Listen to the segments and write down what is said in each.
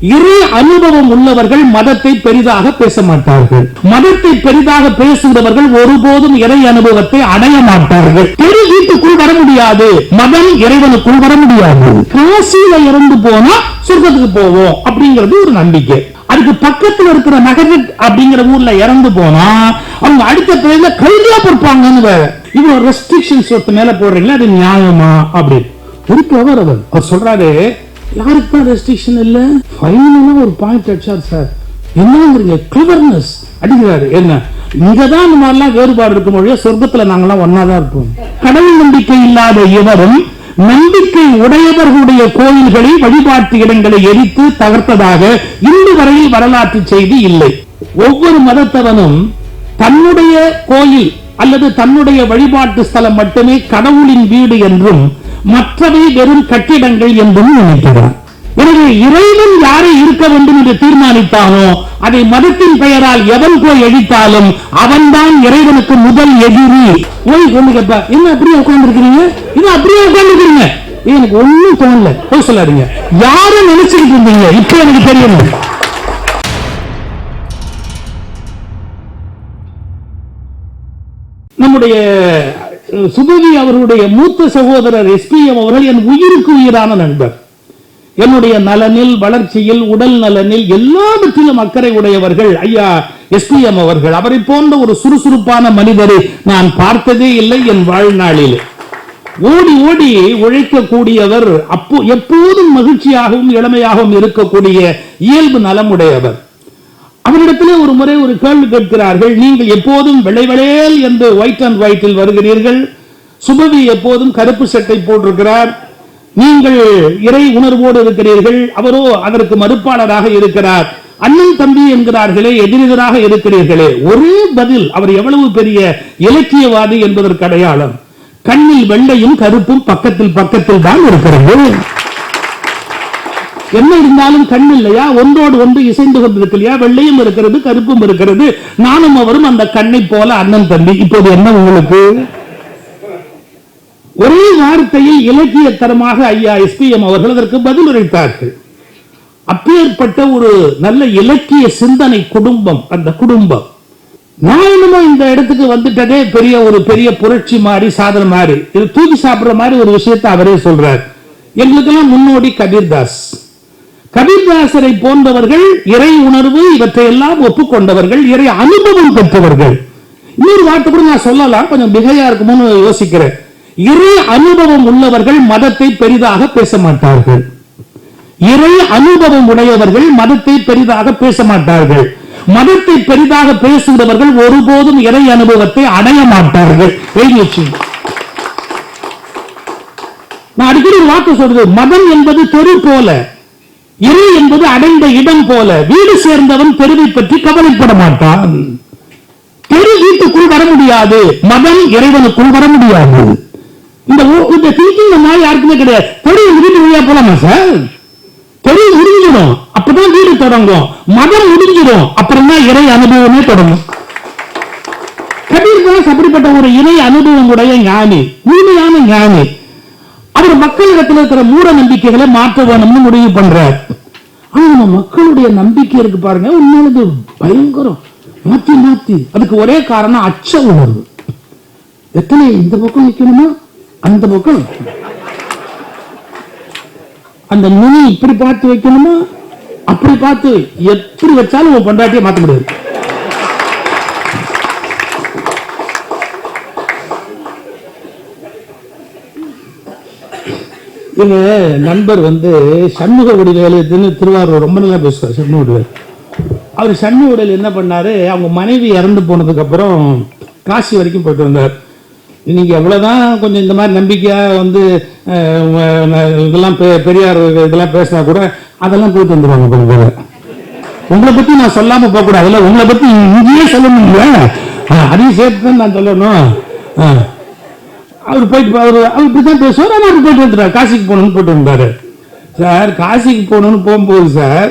இரு அனுபவம் உள்ளவர்கள் மதத்தை பெரிதாக பேச மாட்டார்கள். மதத்தை பெரிதாக பேசுகிறவர்கள் ஒருபோதும் இறை அனுபவத்தை அடைய மாட்டார்கள். தெரு வீட்டுக்குள் வர முடியாது. மதம் இறைவனுக்குள் வர முடியாது. காசியில இறந்து போனா சொர்க்கத்துக்கு போவோம் அப்படிங்கிறது ஒரு நம்பிக்கை. அதுக்கு பக்கத்துல இருக்கிற நகரத் அப்படிங்கிற ஊர்ல இறந்து போனா அவங்க அடுத்த பிறகு கைதியா பொறுப்பாங்கன்னு வேற. இவ்வளவு ரெஸ்ட்ரிக்ஷன்ஸ் ஒருத்த மேல போடுறீங்களா அது நியாயமா அப்படின்னு. ஒரு கவர் அவர் அவர் சொல்றாரு யாருக்கும் ரெஸ்ட்ரிக்ஷன் இல்லை. ஃபைனலாக ஒரு பாயிண்ட் அடிச்சார் சார். என்னங்கிறீங்க கிளவர்னஸ் அடிக்கிறாரு. என்ன? இங்கதான் இந்த மாதிரிலாம் வேறுபாடு இருக்கும் மொழியா சொர்க்கத்துல நாங்கெல்லாம் ஒன்னாதான் இருப்போம். கடவுள் நம்பிக்கை இல்லாத இவரும் நம்பிக்கை உடையவர்களுடைய கோயில்களை வழிபாட்டு இடங்களை எரித்து தகர்த்ததாக இன்று வரையில் வரலாற்று செய்தி இல்லை. ஒவ்வொரு மதத்தவனும் தன்னுடைய கோயில் அல்லது தன்னுடைய வழிபாட்டு ஸ்தலம் மட்டுமே கடவுளின் வீடு என்றும் மற்றவை வெறும் கட்டிடங்கள் என்றும் நினைக்கிறார் எனவே இறைவன் யாரை இருக்க வேண்டும் என்று தீர்மானித்தானோ அதை மதத்தின் பெயரால் எவன் போய் எழித்தாலும் அவன்தான் இறைவனுக்கு முதல் எதிரி. போய் சொல்லுங்கப்பா என்ன அப்படியே உட்கார்ந்துருக்கிறீங்க? இது அப்படியே உட்கார்ந்துருக்கிறீங்க? எனக்கு ஒண்ணும் தோணல. போய் சொல்லாதீங்க. யாரும் நினைச்சுக்கிட்டு இருந்தீங்க? இப்ப எனக்கு தெரியணும் நம்முடைய சுபவி அவர்களுடைய மூத்த சகோதரர் எஸ்பிஎம் அவர்கள் என் உயிருக்கு உயிரான நண்பர். என்னுடைய நலனில் வளர்ச்சியில் உடல் நலனில் எல்லாவற்றிலும் அக்கறை உடையவர்கள் ஐயா எஸ்பிஎம் அவர்கள். அவரை போன்ற ஒரு சுறுசுறுப்பான மனிதரை நான் பார்த்ததே இல்லை என் வாழ்நாளில். ஓடி ஓடி உழைக்கக்கூடியவர் அப்போ எப்போதும் மகிழ்ச்சியாகவும் இளமையாகவும் இருக்கக்கூடிய இயல்பு நலமுடையவர். அவரிடத்திலே ஒரு முறை ஒரு கேள்வி கேட்கிறார்கள் நீங்கள் எப்போதும் வெள்ளை என்று ஒயிட் அண்ட் ஒயிட்டில் வருகிறீர்கள். சுபவி எப்போதும் கருப்பு சட்டை போட்டிருக்கிறார். நீங்கள் இறை உணர்வோடு இருக்கிறீர்கள். அவரோ அதற்கு மறுப்பாளராக இருக்கிறார். அண்ணன் தம்பி என்கிறார்களே எதிரெதிராக இருக்கிறீர்களே ஒரே பதில் அவர் எவ்வளவு பெரிய இலக்கியவாதி என்பதற்கு அடையாளம். கண்ணில் வெள்ளையும் கருப்பும் பக்கத்தில் பக்கத்தில் தான் இருக்கிறது. என்ன இருந்தாலும் கண் இல்லையா ஒன்றோடு ஒன்று இசைந்து கொண்டிருக்கு இல்லையா வெள்ளையும் இருக்கிறது கருப்பும் இருக்கிறது. நானும் அவரும் அந்த கண்ணை போல அண்ணன் தம்பி. இப்போது என்ன உங்களுக்கு? ஒரே வார்த்தையில் இலக்கியத்தரமாக ஐயா எஸ்பிஎம் அவர்கள் அதற்கு பதில் உரைத்தார்கள் அப்பேற்பட்ட ஒரு நல்ல இலக்கிய சிந்தனை குடும்பம் அந்த குடும்பம். நான் என்னமோ இந்த இடத்துக்கு வந்துட்டதே பெரிய ஒரு பெரிய புரட்சி மாதிரி சாதனை மாதிரி. இது தூக்கி சாப்பிடுற மாதிரி ஒரு விஷயத்தை அவரே சொல்றார். எங்களுக்கெல்லாம் முன்னோடி கபீர்தாஸ். கபீர்தாசரை போன்றவர்கள் இறை உணர்வு இவற்றையெல்லாம் ஒப்புக்கொண்டவர்கள் இறை அனுபவம் பெற்றவர்கள். இன்னொரு வார்த்தை கூட நான் சொல்லலாம் கொஞ்சம் மிகையா இருக்குமோன்னு யோசிக்கிறேன். இறை அனுபவம் உள்ளவர்கள் மதத்தை பெரிதாக பேச மாட்டார்கள் இறை அனுபவம் உடையவர்கள் மதத்தை பெரிதாக பேச மாட்டார்கள் மதத்தை பெரிதாக பேசுகிறவர்கள் ஒருபோதும் இறை அனுபவத்தை அடைய மாட்டார்கள். நான் அடிக்கடி ஒரு சொல்றது மதம் என்பது தெரு போல இறை என்பது அடைந்த இடம் போல வீடு சேர்ந்தவன் தெருவை பற்றி கவலைப்பட மாட்டான். தெரு வீட்டுக்குள் வர முடியாது மதம் இறைவனுக்குள் வர முடியாது. இந்த ஊ- இந்த திங்கிங் மாதிரி யாருக்குமே கிடையாது. தெரு எங்க வீட்டு வழியா போலாமா சார் தெரு முடிஞ்சிடும் அப்பதான் வீடு தொடங்கும். மதம் முடிஞ்சிடும் அப்புறம் தான் இறை அனுபவமே தொடங்கும். கபீர் தாஸ் அப்படிப்பட்ட ஒரு இறை அனுபவம் உடைய ஞானி முழுமையான ஞானி. அவர் மக்களிடத்தில் இருக்கிற மூட நம்பிக்கைகளை மாற்ற வேணும்னு முடிவு பண்றார். ஆனா நம்ம மக்களுடைய நம்பிக்கை இருக்கு பாருங்க உண்மையிலே பயங்கரம். மாத்தி மாத்தி. அதுக்கு ஒரே காரணம் அச்ச உணர்வு. எத்தனை இந்த பக்கம் நிக்கணுமா அந்த பக்கம். அந்த நுனி இப்படி பார்த்து வைக்கணுமா? அப்படி பார்த்து எப்படி வச்சாலும் உன் பொண்டாட்டியை மாத்த முடியாது. எங்க நண்பர் வந்து சண்முக வடிவேலுன்னு திருவாரூர் ரொம்ப நல்லா பேசுவார் சண்முக வடிவேல். அவர் சண்முக வடிவேல் என்ன பண்ணாரு? அவங்க மனைவி இறந்து போனதுக்கு அப்புறம் காசி வரைக்கும் போயிட்டு வந்தார். நீங்க எவ்வளோதான் கொஞ்சம் இந்த மாதிரி நம்பிக்கையாக வந்து இதெல்லாம் பெ- பெரியார் இதெல்லாம் பேசினா கூட அதெல்லாம் போயிட்டு வந்துடுவாங்க கொஞ்சம் பேர். உங்களை பற்றி நான் சொல்லாமல் போகக்கூடாது இல்லை உங்களை பற்றி இங்கேயே சொல்லணும் அதையும் சேர்த்து தான் நான் சொல்லணும். அவர் போயிட்டு அவர் அவர் இப்படி தான் பேசுவார். ஆனால் அவர் போயிட்டு வந்துட்டார். காசிக்கு போகணும்னு போயிட்டு சார் காசிக்கு போகணும்னு போகும்போது சார்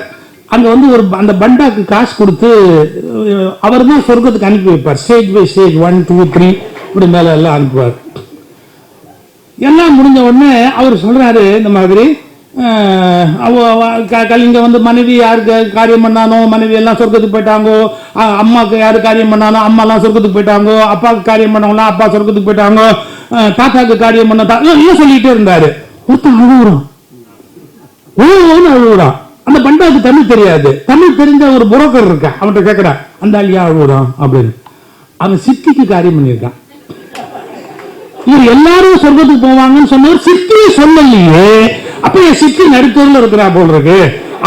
அங்கே வந்து ஒரு அந்த பண்டாக்கு காசு கொடுத்து அவர் தான் சொர்க்கத்துக்கு அனுப்பி வைப்பார். Stage by stage one two three இப்படி மேலே எல்லாம் அனுப்புவார். எல்லாம் முடிஞ்ச உடனே அவர் சொல்றாரு இந்த மாதிரி அவ க- கலிங்க வந்து மனைவி யாருக்கு காரியம் பண்ணானோ மனைவி எல்லாம் சொர்க்கத்துக்கு போயிட்டாங்கோ அம்மாவுக்கு யாரு காரியம் பண்ணானோ அம்மா எல்லாம் சொர்க்கத்துக்கு போயிட்டாங்கோ அப்பாவுக்கு காரியம் பண்ணவங்களாம் அப்பா சொர்க்கத்துக்கு போயிட்டாங்கோ தாத்தாக்கு காரியம் பண்ண தா- எல்லாம் சொல்லிட்டே இருந்தாரு. ஒருத்தன் அழுகுறான் ஓன்னு அழுகுறான் அந்த பண்டாவுக்கு தமிழ் தெரியாது. தமிழ் தெரிஞ்ச ஒரு புரோக்கர் இருக்கான் அவன்கிட்ட கேட்கறான் அந்த ஆளியா அழுகுறான் அப்படின்னு. அவன் சித்திக்கு காரியம் பண்ணியிருக்கான். இவர் எல்லாரும் சொர்க்கத்துக்கு போவாங்கன்னு சொன்னவர் சித்தியை சொல்லலையே. அப்ப என் சித்தி நடுத்தூர்ல இருக்கிறா போல் இருக்கு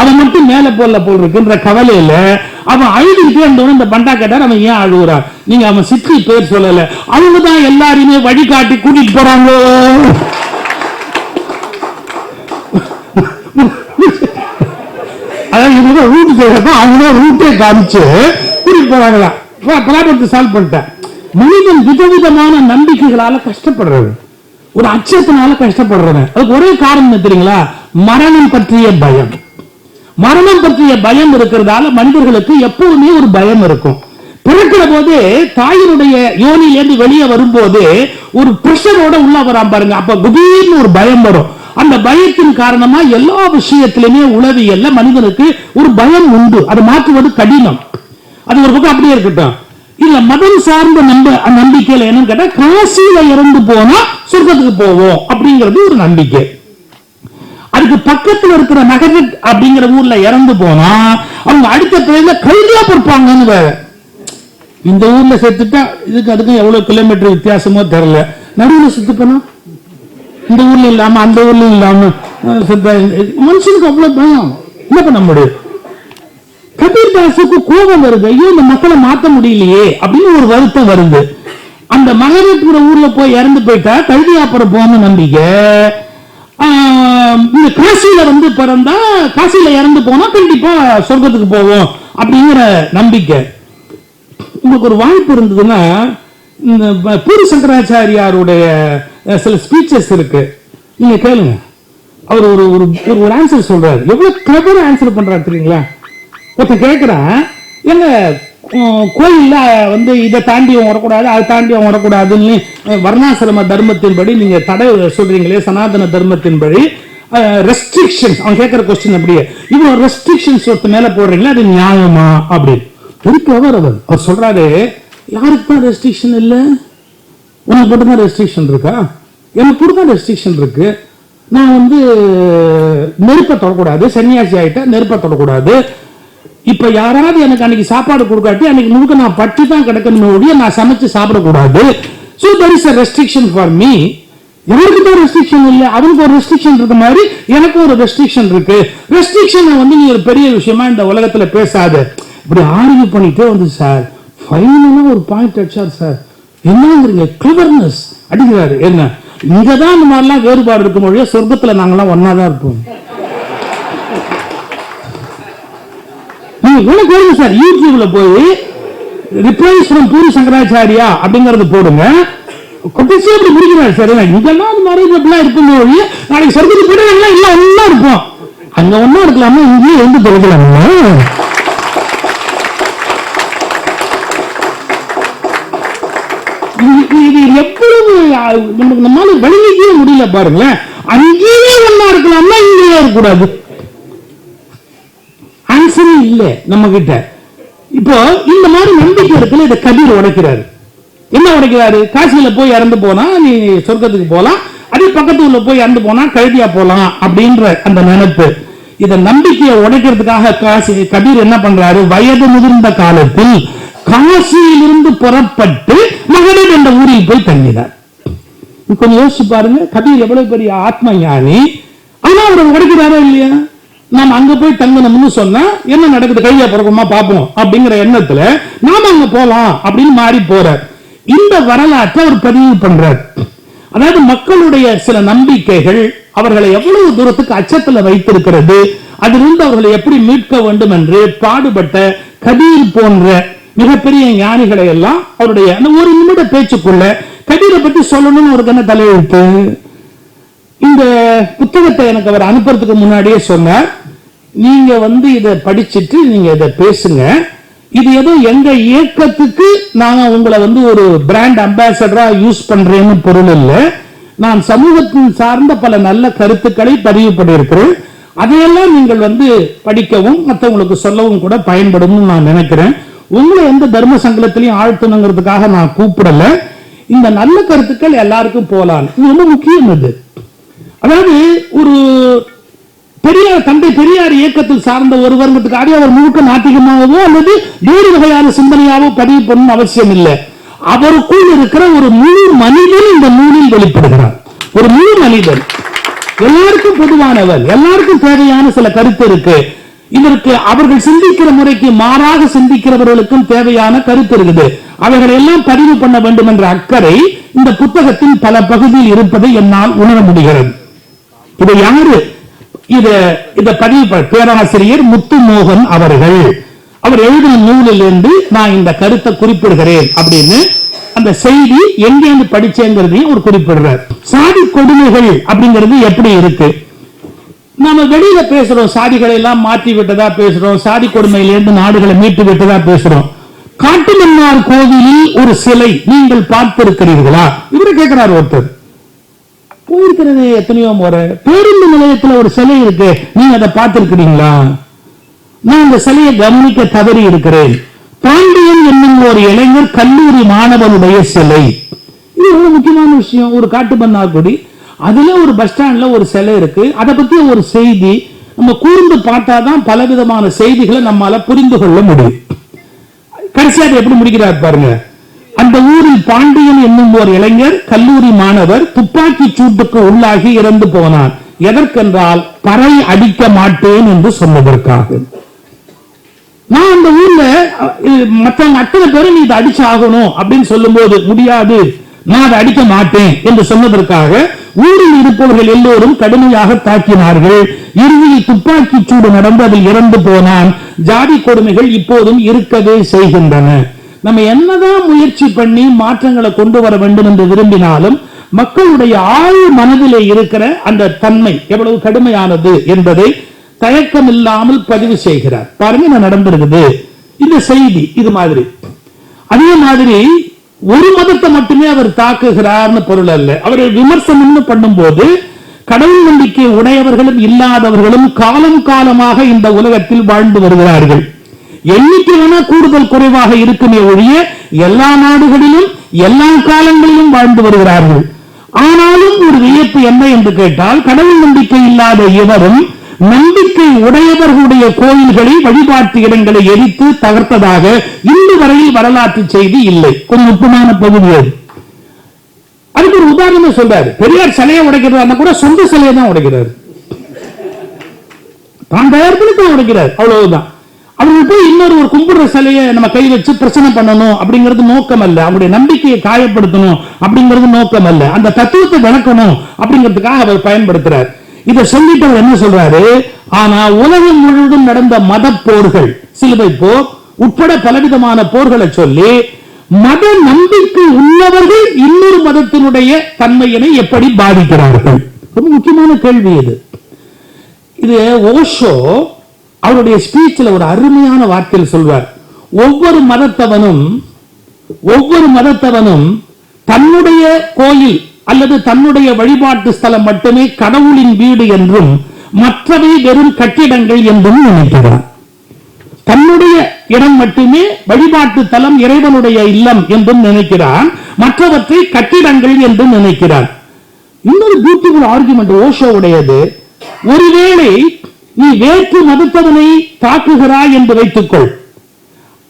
அவன் மட்டும் மேல போல போல் இருக்குன்ற கவலையில அவன் அழுதுகிட்டே இருந்தவன் இந்த பண்டா கேட்டார் அவன் ஏன் அழுகுறான்? நீங்க அவன் சித்தி பேர் சொல்லல. அவங்க தான் எல்லாரையுமே வழிகாட்டி கூட்டிட்டு போறாங்க. அதாவது இவங்க ரூட் செய்யறப்ப அவங்க தான் ரூட்டே காமிச்சு கூட்டிட்டு போறாங்களா. ப்ராப்ளத்தை சால்வ் பண்ணிட்டேன். மனிதன் விதவிதமான நம்பிக்கைகளால கஷ்டப்படுறது. ஒரு அச்சத்தினால கஷ்டப்படுறது. அதுக்கு ஒரே காரணம் தெரியுங்களா? மரணம் பற்றிய பயம். மரணம் பற்றிய பயம் இருக்கிறதால மனிதர்களுக்கு எப்பவுமே ஒரு பயம் இருக்கும். பிறக்கிற போது தாயினுடைய யோனிலேருந்து வெளியே வரும்போது ஒரு பிரஷரோட உள்ள வரா பாருங்க. அப்ப குபீர்னு ஒரு பயம் வரும். அந்த பயத்தின் காரணமா எல்லா விஷயத்திலுமே உளவியல்ல மனிதனுக்கு ஒரு பயம் உண்டு. அதை மாற்றுவது கடினம். அது ஒரு பக்கம் அப்படியே இருக்கட்டும். இல்ல மதம் சார்ந்த நம்ப நம்பிக்கையில என்னன்னு கேட்டா காசியில இறந்து போனா சொர்க்கத்துக்கு போவோம் அப்படிங்கிறது ஒரு நம்பிக்கை. அதுக்கு பக்கத்துல இருக்கிற நகரத் அப்படிங்கிற ஊர்ல இறந்து போனா அவங்க அடுத்த பிறகு கைதியா பொறுப்பாங்கன்னு வேற இந்த ஊர்ல செத்துட்டா இதுக்கு அதுக்கு எவ்வளவு கிலோமீட்டர் வித்தியாசமோ தெரியல. நடுவில் செத்து போனா இந்த ஊர்ல இல்லாம அந்த ஊர்ல இல்லாம மனுஷனுக்கு அவ்வளவு பயம். என்ன பண்ண முடியும்? கபீர் தாஸுக்கு கோபம் வருது. ஐயோ இந்த மக்களை மாத்த முடியலையே அப்படின்னு ஒரு வருத்தம் வருது. அந்த மகரத்துக்குற ஊர்ல போய் இறந்து போயிட்டா கழுதியாப்புறம் போன நம்பிக்கை. இந்த காசியில வந்து பிறந்தா காசியில இறந்து போனா கண்டிப்பா சொர்க்கத்துக்கு போவோம் அப்படிங்கிற நம்பிக்கை. உங்களுக்கு ஒரு வாய்ப்பு இருந்ததுன்னா இந்த பூரி சங்கராச்சாரியாருடைய சில ஸ்பீச்சஸ் இருக்கு. நீங்க கேளுங்க. அவர் ஒரு ஒரு ஒரு- ஆன்சர் சொல்றாரு. எவ்வளவு கிளப்பர் ஆன்சர் பண்றாரு தெரியுங்களா? ஒருத்தன் கேட்கிறான் எங்க கோயில்ல வந்து இதை தாண்டி வரக்கூடாது அதை தாண்டி அவன் வரக்கூடாதுன்னு வர்ணாசிரம தர்மத்தின்படி நீங்க தடை சொல்றீங்களே சனாதன தர்மத்தின்படி ரெஸ்ட்ரிக்ஷன்ஸ் அவன் கேட்கிற கொஸ்டின் அப்படியே. இவ்வளவு ரெஸ்ட்ரிக்ஷன்ஸ் ஒருத்த மேல போடுறீங்களா அது நியாயமா அப்படின்னு. ஒரு அவர் அவர் அவர் சொல்றாரு யாருக்கு தான் ரெஸ்ட்ரிக்ஷன் இல்லை. உனக்கு மட்டும்தான் ரெஸ்ட்ரிக்ஷன் இருக்கா? எனக்கு கூட ரெஸ்ட்ரிக்ஷன் இருக்கு. நான் வந்து நெருப்பை தொடக்கூடாது சன்னியாசி ஆயிட்டேன் நெருப்பை தொடக்கூடாது. இப்ப யாராவது எனக்கு அன்னைக்கு சாப்பாடு கொடுக்காட்டி அன்னைக்கு முழுக்க நான் பட்டி தான் கிடக்கணுமே ஒழிய நான் சமைச்சு சாப்பிடக்கூடாது. So there is a restriction for me இவருக்கு தான் ரெஸ்ட்ரிக்ஷன் இல்லை. அவனுக்கு ஒரு ரெஸ்ட்ரிக்ஷன் இருக்க மாதிரி எனக்கும் ஒரு ரெஸ்ட்ரிக்ஷன் இருக்கு. ரெஸ்ட்ரிக்ஷனை வந்து நீ ஒரு பெரிய விஷயமா இந்த உலகத்துல பேசாத. இப்படி ஆர்கியூ பண்ணிட்டே வந்து சார் ஃபைனலாக ஒரு பாயிண்ட் அடிச்சார் சார் என்னங்கிறீங்க? கிளவர்னஸ் அடிக்கிறாரு. என்ன? இங்கதான் இந்த மாதிரிலாம் வேறுபாடு இருக்கும் மொழியா சொர்க்கத்துல நாங்கெல்லாம் ஒன்னா தான் இருப்போம். நீங்க கூட சார். யூடியூப்ல போய் ரிப்ளைஸ் ஃப்ரம் பூரி சங்கராச்சாரியா அப்படிங்கறது போடுங்க. கொட்டிச்சு அப்படி முடிக்கிறார் சார். இதெல்லாம் அந்த மாதிரி இப்படிலாம் இருக்கும் ஒழிய நாளைக்கு சொர்க்கத்துக்கு போட்டு எல்லாம் எல்லாம் ஒன்னா இருப்போம். அங்க ஒண்ணா இருக்கலாமா? இங்கேயே எந்த தொலைக்கலாமா இது இது எவ்வளவு அஹ், நமக்கு நம்மால முடியல பாருங்களேன். அங்கேயே ஒண்ணா இருக்கலாமா? இங்கேயே இருக்கக்கூடாது. ஆன்சரே இல்லை நம்ம கிட்ட இப்போ இந்த மாதிரி நம்பிக்கை இடத்துல இதை கதிர் உடைக்கிறாரு. என்ன உடைக்கிறாரு? காசியில போய் இறந்து போனா நீ சொர்க்கத்துக்கு போலாம் அதே பக்கத்து உள்ள போய் இறந்து போனா கழுதியா போலாம் அப்படின்ற அந்த நினைப்பு. இத நம்பிக்கையை உடைக்கிறதுக்காக காசி கபீர் என்ன பண்றாரு? வயது முதிர்ந்த காலத்தில் காசியிலிருந்து புறப்பட்டு மகளிர் என்ற ஊரில் போய் தங்கினார். கொஞ்சம் யோசிச்சு பாருங்க கபீர் எவ்வளவு பெரிய ஆத்ம ஞானி ஆனா அவர் உடைக்கிறாரா இல்லையா? நாம அங்க போய் தங்கணும்னு சொன்னா என்ன நடக்குது? கையா பிறகுமா பார்ப்போம். அப்படிங்கிற எண்ணத்துல நாம அங்க போலாம் அப்படின்னு மாறி போறார். இந்த வரலாற்றை அவர் பதிவு பண்றார். அதாவது மக்களுடைய சில நம்பிக்கைகள் அவர்களை எவ்வளவு தூரத்துக்கு அச்சத்துல வைத்திருக்கிறது அதிலிருந்து அவர்களை எப்படி மீட்க வேண்டும் என்று பாடுபட்ட கபீர் போன்ற மிகப்பெரிய ஞானிகளை எல்லாம் அவருடைய அந்த ஒரு நிமிட பேச்சுக்குள்ள கபீரை பத்தி சொல்லணும்னு ஒரு கண்ண தலையெழுத்து? இந்த புத்தகத்தை எனக்கு அவர் அனுப்புறதுக்கு முன்னாடியே சொன்னார். நீங்க வந்து இதை படிச்சுட்டு நீங்க இதை பேசுங்க. இது ஏதோ எங்க இயக்கத்துக்கு நாங்க உங்களை வந்து ஒரு பிராண்ட் அம்பாசடரா யூஸ் பண்றேன்னு பொருள் இல்லை. நான் சமூகத்தின் சார்ந்த பல நல்ல கருத்துக்களை பதிவு பண்ணியிருக்கிறேன். அதையெல்லாம் நீங்கள் வந்து படிக்கவும் மற்றவங்களுக்கு சொல்லவும் கூட பயன்படும் நான் நினைக்கிறேன். உங்களை எந்த தர்ம சங்கலத்திலையும் ஆழ்த்தணுங்கிறதுக்காக நான் கூப்பிடல. இந்த நல்ல கருத்துக்கள் எல்லாருக்கும் போகலாம் இது ரொம்ப முக்கியம் இது அதாவது ஒரு பெரியார் தந்தை பெரியார் இயக்கத்தில் சார்ந்த ஒருவருங்கிறதுக்காக அவர் முழுக்க நாட்டிகமாகவோ அல்லது வேறு வகையான சிந்தனையாவோ பதிவு பண்ணணும் அவசியம் இல்லை. அவருக்குள் இருக்கிற ஒரு முழு மனிதன் இந்த நூலில் வெளிப்படுகிறார். ஒரு முழு மனிதன். எல்லாருக்கும் பொதுவானவர். எல்லாருக்கும் தேவையான சில கருத்து இருக்கு. இதற்கு அவர்கள் சிந்திக்கிற முறைக்கு மாறாக சிந்திக்கிறவர்களுக்கும் தேவையான கருத்து இருக்குது. அவைகளை எல்லாம் பதிவு பண்ண வேண்டும் என்ற அக்கறை இந்த புத்தகத்தின் பல பகுதியில் இருப்பதை என்னால் உணர முடிகிறது. இது யாரு? இத இத பதிவு பேராசிரியர் முத்துமோகன் அவர்கள். அவர் எழுதின நூலிலிருந்து நான் இந்த கருத்தை குறிப்பிடுகிறேன் அப்படின்னு அந்த செய்தி எங்கேருந்து படிச்சேங்கிறதையும் அவர் குறிப்பிடுறார். சாதி கொடுமைகள் அப்படிங்கிறது எப்படி இருக்கு? நாம வெளியில பேசுறோம் சாதிகளை எல்லாம் மாற்றி விட்டதா பேசுறோம் சாதி கொடுமையிலிருந்து நாடுகளை மீட்டு விட்டதா பேசுறோம். காட்டுமன்னார் கோவிலில் ஒரு சிலை நீங்கள் பார்த்திருக்கிறீர்களா? இவரை கேட்கிறார் ஒருத்தர். போயிருக்கிறது எத்தனையோ முறை. பேருந்து நிலையத்துல ஒரு சிலை இருக்கு. நீங்க அதை பார்த்திருக்கிறீங்களா? நான் அந்த சிலையை கவனிக்க தவறி இருக்கிறேன். பாண்டியன் என்னும் ஒரு இளைஞர் கல்லூரி மாணவனுடைய சிலை. இது ரொம்ப முக்கியமான விஷயம். ஒரு காட்டுமன்னார்குடி அதுல ஒரு பஸ் ஸ்டாண்ட்ல ஒரு சிலை இருக்கு. அதை பத்தி ஒரு செய்தி நம்ம கூர்ந்து பார்த்தாதான் பலவிதமான செய்திகளை நம்மால புரிந்து கொள்ள முடியும். கடைசியாக எப்படி முடிக்கிறார் பாருங்க. அந்த ஊரில் பாண்டியன் என்னும் ஒரு இளைஞர் கல்லூரி மாணவர் துப்பாக்கி சூட்டுக்கு உள்ளாகி இறந்து போனார். எதற்கென்றால் பறை அடிக்க மாட்டேன் என்று சொன்னதற்காக. நான் அந்த ஊர்ல மற்றவங்க அத்தனை பேரும் நீ இதை அடிச்சு ஆகணும் அப்படின்னு சொல்லும்போது முடியாது. நான் அதை அடிக்க மாட்டேன் என்று சொன்னதற்காக ஊரில் இருப்பவர்கள் எல்லோரும் கடுமையாக தாக்கினார்கள். இறுதியில் துப்பாக்கி சூடு நடந்து அதில் இறந்து போனான். ஜாதி கொடுமைகள் இப்போதும் இருக்கவே செய்கின்றன. நம்ம என்னதான் முயற்சி பண்ணி மாற்றங்களை கொண்டு வர வேண்டும் என்று விரும்பினாலும் மக்களுடைய ஆழ் மனதிலே இருக்கிற அந்த தன்மை எவ்வளவு கடுமையானது என்பதை தயக்கம் இல்லாமல் பதிவு செய்கிறார். பாருங்க என்ன நடந்திருக்குது. இந்த செய்தி இது மாதிரி. அதே மாதிரி ஒரு மதத்தை மட்டுமே அவர் தாக்குகிறார்னு பொருள் அல்ல. அவர் விமர்சனம்னு பண்ணும்போது கடவுள் நம்பிக்கை உடையவர்களும் இல்லாதவர்களும் காலம் காலமாக இந்த உலகத்தில் வாழ்ந்து வருகிறார்கள். எண்ணிக்கை வேணா கூடுதல் குறைவாக இருக்குமே ஒழிய எல்லா நாடுகளிலும் எல்லா காலங்களிலும் வாழ்ந்து வருகிறார்கள். ஆனாலும் ஒரு வியப்பு என்ன என்று கேட்டால் கடவுள் நம்பிக்கை இல்லாத இவரும் நம்பிக்கை உடையவர்களுடைய கோயில்களை வழிபாட்டு இடங்களை எரித்து தகர்த்ததாக இன்று வரையில் வரலாற்று செய்தி இல்லை. ஒரு நுட்பமான பகுதி அது. அதுக்கு ஒரு உதாரணம் சொல்றாரு. பெரியார் சிலையை உடைக்கிறதா கூட சொந்த சிலையை தான் உடைக்கிறார். தான் தயாரிப்பு தான் உடைக்கிறார். அவ்வளவுதான். அவர்கள் போய் இன்னொரு ஒரு கும்பிடுற சிலையை நம்ம கை வச்சு பிரச்சனை பண்ணணும் அப்படிங்கிறது நோக்கம் அல்ல அவருடைய நம்பிக்கையை காயப்படுத்தணும் அப்படிங்கிறது நோக்கம் அல்ல அந்த தத்துவத்தை விளக்கணும் அப்படிங்கிறதுக்காக அவர் பயன்படுத்துறார். இதை சொல்லிட்டு அவர் என்ன சொல்றாரு? ஆனா உலகம் முழுவதும் நடந்த மத போர்கள் சிலுவை போர் உட்பட பலவிதமான போர்களை சொல்லி மத நம்பிக்கை உள்ளவர்கள் இன்னொரு மதத்தினுடைய தன்மையினை எப்படி பாதிக்கிறார்கள்? ரொம்ப முக்கியமான கேள்வி இது. இது ஓஷோ அவருடைய ஸ்பீச்சில் ஒரு அருமையான வார்த்தையில் சொல்வார். ஒவ்வொரு மதத்தவனும் ஒவ்வொரு மதத்தவனும் தன்னுடைய கோயில் அல்லது தன்னுடைய வழிபாட்டு ஸ்தலம் மட்டுமே கடவுளின் வீடு என்றும் மற்றவை வெறும் கட்டிடங்கள் என்றும் நினைக்கிறார். தன்னுடைய இடம் மட்டுமே வழிபாட்டு தலம் இறைவனுடைய இல்லம் என்றும் நினைக்கிறான் மற்றவற்றை கட்டிடங்கள் என்றும் நினைக்கிறான் இன்னொரு பியூட்டிஃபுல் ஆர்குமெண்ட் ஓஷோ உடையது ஒருவேளை நீ வேற்று மதத்தவனை தாக்குகிறாய் என்று வைத்துக்கொள்.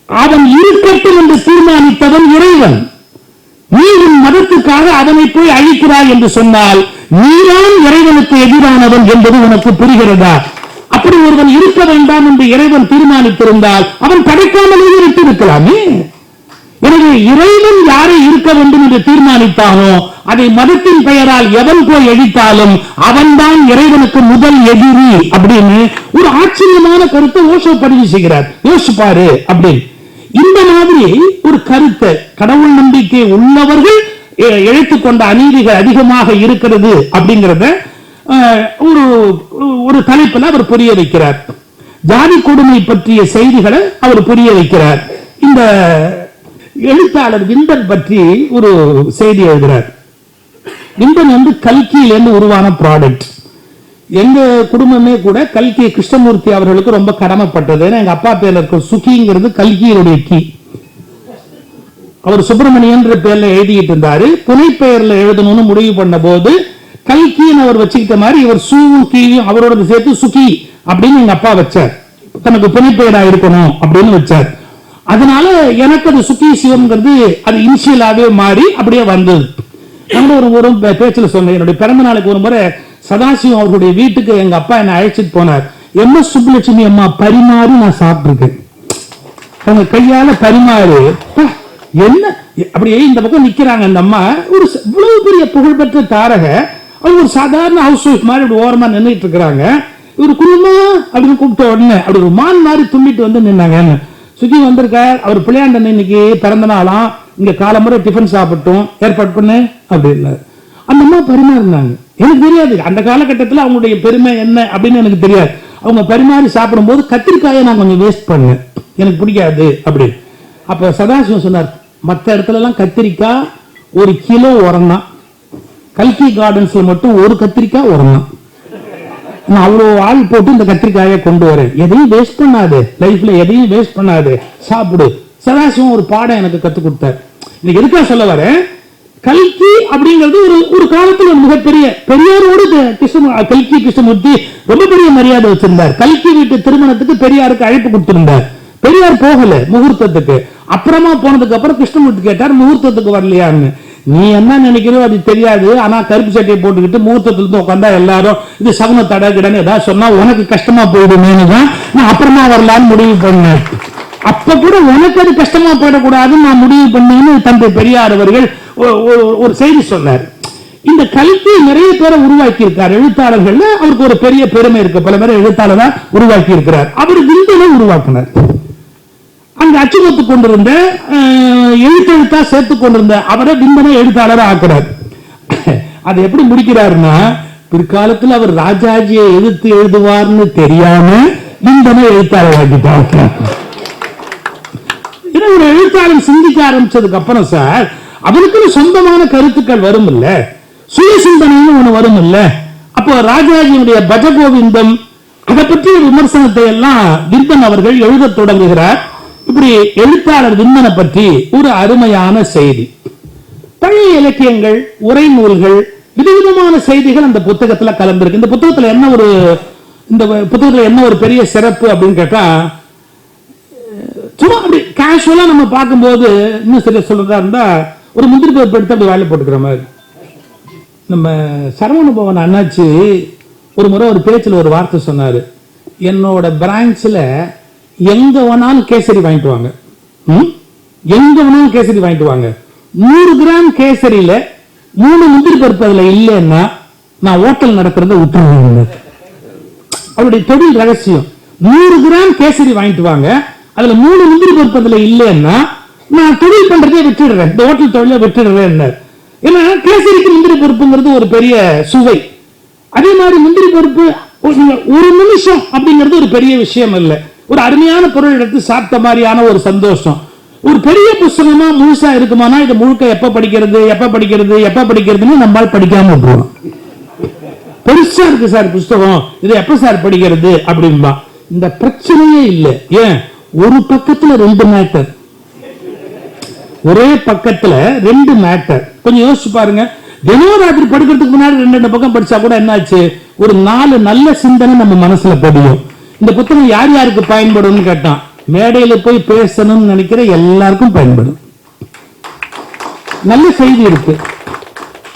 அவன் இருக்கட்டும் என்று தீர்மானித்தவன் இறைவன். நீ உன் மதத்துக்காக அதனை போய் அழிக்கிறாய் என்று சொன்னால் நீதான் இறைவனுக்கு எதிரானவன் என்பது உனக்கு புரிகிறதா? அப்படி ஒருவன் இருக்க வேண்டாம் என்று இறைவன் தீர்மானித்திருந்தால் அவன் படைக்காமலேயே விட்டிருக்கலாமே. எனவே இறைவன் யாரை இருக்க வேண்டும் என்று தீர்மானித்தானோ அதை மதத்தின் பெயரால் எவன் போய் அழித்தாலும் அவன்தான் இறைவனுக்கு முதல் எதிரி அப்படின்னு ஒரு ஆச்சரியமான கருத்தை ஓஷோ பதிவு செய்கிறார். யோசிப்பாரு அப்படின்னு. இந்த மாதிரி ஒரு கருத்தை கடவுள் நம்பிக்கை உள்ளவர்கள் இழைத்து கொண்ட அநீதிகள் அதிகமாக இருக்கிறது அப்படிங்கிறத ஒரு ஒரு தலைப்பில் அவர் புரிய வைக்கிறார். ஜாதி கொடுமை பற்றிய செய்திகளை அவர் புரிய வைக்கிறார். இந்த எழுத்தாளர் விந்தன் பற்றி ஒரு செய்தி எழுதுகிறார் விந்தன் வந்து கல்கியிலேருந்து உருவான ப்ராடக்ட் எங்க குடும்பமே கூட கல்கி கிருஷ்ணமூர்த்தி அவர்களுக்கு ரொம்ப கடமைப்பட்டது. ஏன்னா எங்க அப்பா பேர்ல இருக்க சுகிங்கிறது கல்கியினுடைய கீ. அவர் சுப்பிரமணியன்ற பேர்ல எழுதிட்டு இருந்தாரு. புனைப்பெயர்ல எழுதணும்னு முடிவு பண்ண போது கல்கின்னு அவர் வச்சுக்கிட்ட மாதிரி இவர் சு கீயும் அவரோட சேர்த்து சுகி அப்படின்னு எங்க அப்பா வச்சார். தனக்கு புனைப்பெயரா இருக்கணும் அப்படின்னு வச்சார். அதனால எனக்கு அது சுகி சிவம்ங்கிறது அது இனிஷியலாவே மாறி அப்படியே வந்தது. நம்ம ஒரு ஒரு பேச்சில் பேச்சுல சொன்னேன். என்னுடைய பிறந்த நாளுக்கு ஒரு முறை சதாசிவம் அவர்களுடைய வீட்டுக்கு எங்க அப்பா என்னை அழைச்சிட்டு போனார். எம் எஸ் சுப்புலட்சுமி அம்மா பரிமாறி நான் சாப்பிட்டிருக்கேன். அவங்க கையால பரிமாறு. என்ன? அப்படியே இந்த பக்கம் நிக்கிறாங்க அந்த அம்மா. ஒரு இவ்வளவு பெரிய புகழ்பெற்ற தாரக. அவங்க ஒரு சாதாரண ஹவுஸ் ஒய்ஃப் மாதிரி இப்படி ஓரமா நின்னுட்டு இருக்கிறாங்க. இவர் குடும்பம் அப்படின்னு கூப்பிட்ட உடனே அப்படி ஒரு மான் மாதிரி தும்பிட்டு வந்து நின்னாங்க சுஜி வந்திருக்கார் அவர் பிள்ளையாண்டன் இன்னைக்கு பிறந்த நாளாம். இங்க காலமுறை டிஃபன் சாப்பிட்டோம். ஏற்பாடு பண்ணு அப்படின்னாரு. அந்த அம்மா பரிமாறினாங்க எனக்கு தெரியாது. அந்த காலகட்டத்தில் அவங்களுடைய பெருமை என்ன அப்படின்னு எனக்கு தெரியாது. அவங்க பரிமாறி சாப்பிடும்போது கத்திரிக்காயை நான் கொஞ்சம் வேஸ்ட் பண்ணேன். எனக்கு பிடிக்காது அப்படி அப்ப சதாசிவம் சொன்னார் மற்ற இடத்துல எல்லாம் கத்திரிக்காய் ஒரு கிலோ உரம் தான் கல்கி கார்டன்ஸ்ல மட்டும் ஒரு கத்திரிக்காய் உரம் தான் நான் அவ்வளோ ஆள் போட்டு இந்த கத்திரிக்காயை கொண்டு வரேன் எதையும் வேஸ்ட் பண்ணாது. லைஃப்ல எதையும் வேஸ்ட் பண்ணாது. சாப்பிடு. சதாசிவம் ஒரு பாடம் எனக்கு கத்துக் கொடுத்தார் இன்னைக்கு எதுக்கா சொல்ல வரேன் கல்கி அப்படிங்கிறது ஒரு ஒரு காலத்துல ஒரு மிகப்பெரிய பெரியாரோடு கிருஷ்ண கல்கி கிருஷ்ணமூர்த்தி ரொம்ப பெரிய மரியாதை வச்சிருந்தார். கல்கி வீட்டு திருமணத்துக்கு பெரியாருக்கு அழைப்பு கொடுத்திருந்தார். பெரியார் போகல முகூர்த்தத்துக்கு. அப்புறமா போனதுக்கு அப்புறம் கிருஷ்ணமூர்த்தி கேட்டார் முகூர்த்தத்துக்கு வரலையான்னு. நீ என்ன நினைக்கிறோ அது தெரியாது. ஆனா கருப்பு சட்டையை போட்டுக்கிட்டு முகூர்த்தத்துல இருந்து உட்காந்தா எல்லாரும் இது சகுன தடை கிடன்னு ஏதாவது சொன்னா உனக்கு கஷ்டமா போயிடுமேனு தான் நான் அப்புறமா வரலான்னு முடிவு பண்ணேன். அப்ப கூட உனக்கு அது கஷ்டமா போயிடக்கூடாதுன்னு நான் முடிவு பண்ணேன்னு தந்தை பெரியார் அவர்கள் ஒ- ஒரு செய்தி சொன்னார். இந்த கல்வி நிறைய பேரை உருவாக்கி இருக்கார் எழுத்தாளர்கள் அவருக்கு ஒரு பெரிய பெருமை இருக்கு. பல பேரை எழுத்தாளராக உருவாக்கி இருக்கிறார் அவர் விந்தனை உருவாக்கினார். அந்த அச்சுமத்து கொண்டிருந்த எழுத்தெழுத்தா சேர்த்து கொண்டிருந்த அவரை விந்தனை எழுத்தாளர் ஆக்குறார். அதை எப்படி முடிக்கிறாருன்னா பிற்காலத்தில் அவர் ராஜாஜியை எதிர்த்து எழுதுவார்னு தெரியாம விந்தனை எழுத்தாளர் ஆக்கிட்டார். ஒரு எழுத்தாளர் சிந்திக்க ஆரம்பிச்சதுக்கு அப்புறம் சார் அவருக்குன்னு சொந்தமான கருத்துக்கள் வரும் இல்ல சுய சிந்தனைன்னு ஒண்ணு வரும் இல்ல அப்போ ராஜாஜியுடைய பஜகோவிந்தம் அதை பற்றிய விமர்சனத்தை எல்லாம் விந்தன் அவர்கள் எழுதத் தொடங்குகிறார். இப்படி எழுத்தாளர் விந்தனை பற்றி ஒரு அருமையான செய்தி. பழைய இலக்கியங்கள் உரை நூல்கள் விதவிதமான செய்திகள் அந்த புத்தகத்துல கலந்திருக்கு. இந்த புத்தகத்துல என்ன ஒரு இந்த புத்தகத்துல என்ன ஒரு பெரிய சிறப்பு அப்படின்னு கேட்டா சும்மா அப்படி கேஷுவலா நம்ம பார்க்கும்போது இன்னும் சரி சொல்றதா இருந்தா ஒரு முந்திரி பருப்பு எடுத்து அப்படி வேலை போட்டுக்கிற மாதிரி. நம்ம சரவண பவன் அண்ணாச்சி ஒரு முறை ஒரு பேச்சில் ஒரு வார்த்தை சொன்னாரு. என்னோட பிரான்ச்சில் எங்க வேணாலும் கேசரி வாங்கிட்டு வாங்க. எங்க வேணாலும் கேசரி வாங்கிட்டு வாங்க. நூறு கிராம் கேசரியில மூணு முந்திரி பருப்பு அதுல இல்லைன்னா நான் ஹோட்டல் நடக்கிறத விட்டுருவேன் அவருடைய தொழில் ரகசியம். நூறு கிராம் கேசரி வாங்கிட்டு வாங்க. அதுல மூணு முந்திரி பருப்பு அதுல இல்லைன்னா நான் தொழில் பண்றதே விட்டுடுறேன். இந்த ஹோட்டல் தொழிலை விட்டுடுறேன் ஏன்னா கேசரிக்கு முந்திரி பருப்புங்கிறது ஒரு பெரிய சுவை. அதே மாதிரி முந்திரி பருப்பு ஒரு நிமிஷம் அப்படிங்கிறது ஒரு பெரிய விஷயம் இல்ல ஒரு அருமையான பொருள் எடுத்து சாப்பிட்ட மாதிரியான ஒரு சந்தோஷம். ஒரு பெரிய புஸ்தகமா முழுசா இருக்குமானா இது முழுக்க எப்ப படிக்கிறது எப்ப படிக்கிறது எப்ப படிக்கிறதுன்னு நம்மால் படிக்காம விட்டுருவோம். பெருசா இருக்கு சார் புஸ்தகம். இது எப்ப சார் படிக்கிறது அப்படின்பா. இந்த பிரச்சனையே இல்லை. ஏன்? ஒரு பக்கத்துல ரெண்டு மேட்டர் ஒரே பக்கத்துல ரெண்டு மேட்டர் கொஞ்சம் யோசிச்சு பாருங்க. தினம் ராத்திரி படுக்கிறதுக்கு முன்னாடி ரெண்டு ரெண்டு பக்கம் படிச்சா கூட என்னாச்சு? ஒரு நாலு நல்ல சிந்தனை நம்ம மனசுல படியும் இந்த புத்தகம் யார் யாருக்கு பயன்படும்னு கேட்டான். மேடையில போய் பேசணும்னு நினைக்கிற எல்லாருக்கும் பயன்படும். நல்ல செய்தி இருக்கு.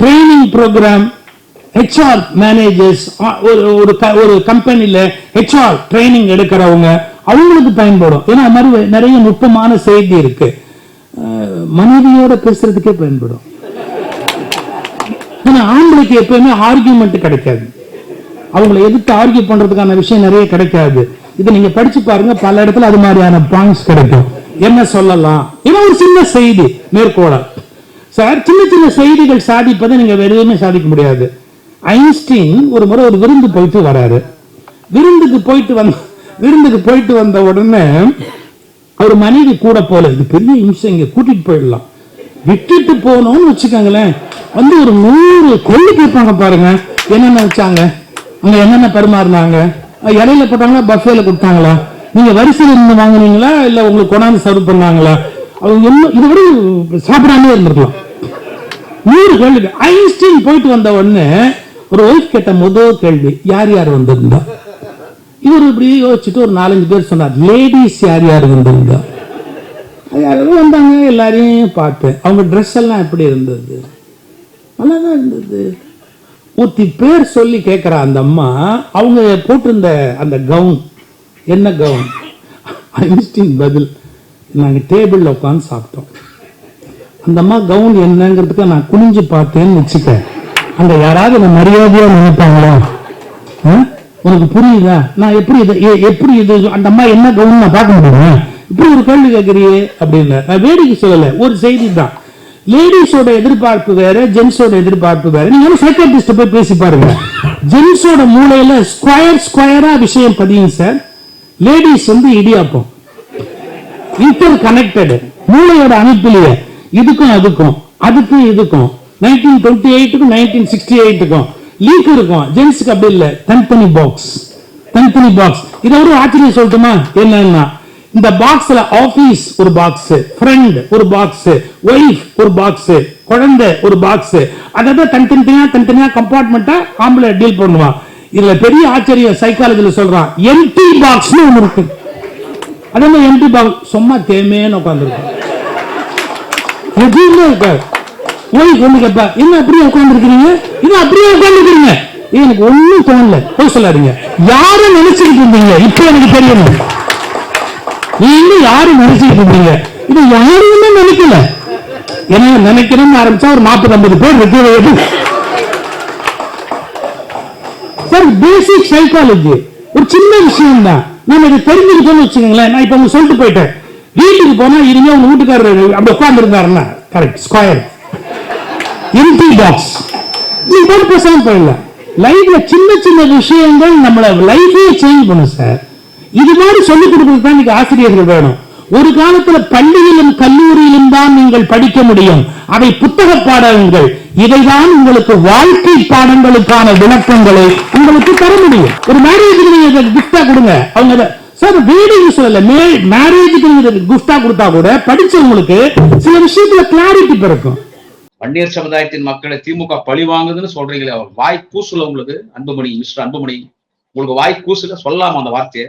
ட்ரைனிங் ப்ரோக்ராம் ஹெச்ஆர் மேனேஜர்ஸ் ஒரு ஒரு க- ஹெச்ஆர் ட்ரைனிங் எடுக்கிறவங்க அவங்களுக்கு பயன்படும். ஏன்னா அது மாதிரி நிறைய நுட்பமான செய்தி இருக்கு. அஹ், மனைவியோட பேசுறதுக்கே பயன்படும். ஏன்னா ஆண்களுக்கு எப்பயுமே ஆர்கியூமெண்ட் கிடைக்காது. அவங்களை எதிர்த்து ஆர்கியூ பண்றதுக்கான விஷயம் நிறைய கிடைக்காது. இதை நீங்க படிச்சு பாருங்க பல இடத்துல அது மாதிரியான பாயிண்ட்ஸ் கிடைக்கும். என்ன சொல்லலாம்? இவன் ஒரு சின்ன செய்தி மேற்கோள சார் சின்ன சின்ன செய்திகள் சாதிப்பதை நீங்க வெளியுமே எதுவுமே சாதிக்க முடியாது. ஐன்ஸ்டீன் ஒரு முறை ஒரு விருந்து போயிட்டு வராரு. விருந்துக்கு போயிட்டு வந்த விருந்துக்கு போயிட்டு வந்த உடனே அவர் மனைவி கூட போல இது பெரிய இம்சை இங்க கூட்டிட்டு போயிடலாம். விட்டுட்டு போனோம்னு வச்சுக்கோங்களேன் வந்து ஒரு நூறு கொள்ளு கேட்பாங்க பாருங்க. என்னென்ன வச்சாங்க? அங்க என்னென்ன பரிமாறினாங்க? இடையில போட்டாங்களா பஃபேல கொடுத்தாங்களா? நீங்க வரிசையில் இருந்து வாங்குனீங்களா? இல்ல உங்களுக்கு கொண்டாந்து சர்வ் பண்ணாங்களா? அவங்க என்ன இதை விட இருந்திருக்கலாம். நூறு கேள்வி. ஐன்ஸ்டீன் போயிட்டு வந்த உடனே ஒரு ஒய்ஃப் கேட்ட முதல் கேள்வி யார் யார் வந்திருந்தா? இவர் இப்படி யோசிச்சுட்டு ஒரு நாலஞ்சு பேர் சொன்னார் லேடிஸ் யார் யார் வந்திருந்தா? யாரும் வந்தாங்க எல்லாரையும் பார்த்தேன். அவங்க ட்ரெஸ் எல்லாம் எப்படி இருந்தது? நல்லா தான் இருந்தது. ஒருத்தி பேர் சொல்லி கேட்குற அந்த அம்மா அவங்க போட்டிருந்த அந்த கவுன் என்ன கவுன் ஐன்ஸ்டீன் பதில் நாங்கள் டேபிளில் உட்காந்து சாப்பிட்டோம். அந்த அம்மா கவுன் என்னங்கிறதுக்கு நான் குனிஞ்சு பார்த்தேன்னு வச்சுக்க அந்த யாராவது நான் மரியாதையா நினைப்பாங்களா? உனக்கு புரியுதா? நான் எப்படி இது எப்படி இது அந்த அம்மா என்ன கவுன் நான் பார்க்க முடியுமா? இப்படி ஒரு கேள்வி கேட்குறியே அப்படின்னு நான் வேடிக்கை சொல்லலை ஒரு செய்தி தான். லேடிஸோட எதிர்பார்ப்பு வேற ஜென்ஸோட எதிர்பார்ப்பு வேற. நீங்க சைக்காட்டிஸ்ட் போய் பேசி பாருங்க. ஜென்ஸோட மூளையில ஸ்கொயர் ஸ்கொயரா விஷயம் பதியும் சார் லேடிஸ் வந்து இடியாப்பம் இன்டர் கனெக்டட் மூளையோட அமைப்பிலேயே இதுக்கும் அதுக்கும். அதுக்கும் இதுக்கும். நைன்டீன் டுவெண்ட்டி எயிட்டுக்கும் நைன்டீன் சிக்ஸ்டி எயிட்டுக்கும் லீக் இருக்கும். ஜென்ஸுக்கு அப்படி இல்லை. தனித்தனி பாக்ஸ் தனித்தனி பாக்ஸ் இதை ஒரு ஆச்சரியம் சொல்லட்டுமா? என்னன்னா இந்த பாக்ஸ்ல ஆபீஸ் ஒரு பாக்ஸ் ஃப்ரெண்ட் ஒரு பாக்ஸ் ஒய்ஃப் ஒரு பாக்ஸ் குழந்தை ஒரு பாக்ஸ் அதாவது தனித்தனித்தனியா தனித்தனியா கம்பார்ட்மெண்ட்டா ஆம்பளை டீல் பண்ணுவான். இதுல பெரிய ஆச்சரியம் சைக்காலஜில சொல்றான் எம்டி பாக்ஸ்னு ஒன்று இருக்கு. அதே மாதிரி எம்டி பாக்ஸ் சும்மா தேமேன்னு உட்காந்துருக்கும் எதுவுமே இருக்காது. ஓய் ஒண்ணு கேப்பா என்ன அப்படியே உட்காந்துருக்கிறீங்க இது அப்படியே உட்காந்துருக்கிறீங்க எனக்கு ஒண்ணும் தோணல. போய் சொல்லாதீங்க. யாரும் நினைச்சுக்கிட்டு இருந்தீங்க. இப்ப எனக்கு தெரியணும் நீங்க யாரும் நினைச்சிட்டு இருந்தீங்க? இது யாருமே நினைக்கல. என்ன நினைக்கணும்னு ஆரம்பிச்சா ஒரு நாற்பது ஐம்பது பேர் வைக்க சார் பேசிக் சைக்காலஜி ஒரு சின்ன விஷயம் தான் நம்ம இதை தெரிஞ்சுக்கிட்டோம்னு வச்சுக்கோங்களேன். நான் இப்ப உங்க சொல்லிட்டு போயிட்டேன். வீட்டுக்கு போனா இனிமே உங்க வீட்டுக்காரர் அப்படி உட்கார்ந்து இருந்தாருன்னா கரெக்ட் ஸ்கொயர் எம்பி பாக்ஸ் நீ போட்டு பேசாம போயிடலாம். லைஃப்ல சின்ன சின்ன விஷயங்கள் நம்மள லைஃபே சேஞ்ச் பண்ணும் சார் இது மாதிரி சொல்லிக் கொடுக்கிறது தான் இன்னைக்கு ஆசிரியர்கள் வேணும். ஒரு காலத்துல பள்ளியிலும் கல்லூரியிலும் தான் நீங்கள் படிக்க முடியும். அவை புத்தக பாடங்கள் இவைதான் உங்களுக்கு வாழ்க்கை பாடங்களுக்கான விளக்கங்களை உங்களுக்கு தர முடியும். ஒரு மேரேஜுக்கு நீங்க கிஃப்டா கொடுங்க. அவங்க சார் வீடு சொல்லல மேரேஜுக்கு நீங்க கிஃப்டா கொடுத்தா கூட படிச்சவங்களுக்கு சில விஷயத்துல கிளாரிட்டி பிறக்கும். வன்னியர் சமுதாயத்தின் மக்களை திமுக பழி வாங்குதுன்னு சொல்றீங்களே அவர் வாய் கூசுல உங்களுக்கு அன்புமணி மிஸ்டர் அன்புமணி. உங்களுக்கு வாய் கூசுல சொல்லாம அந்த வார்த்தையை.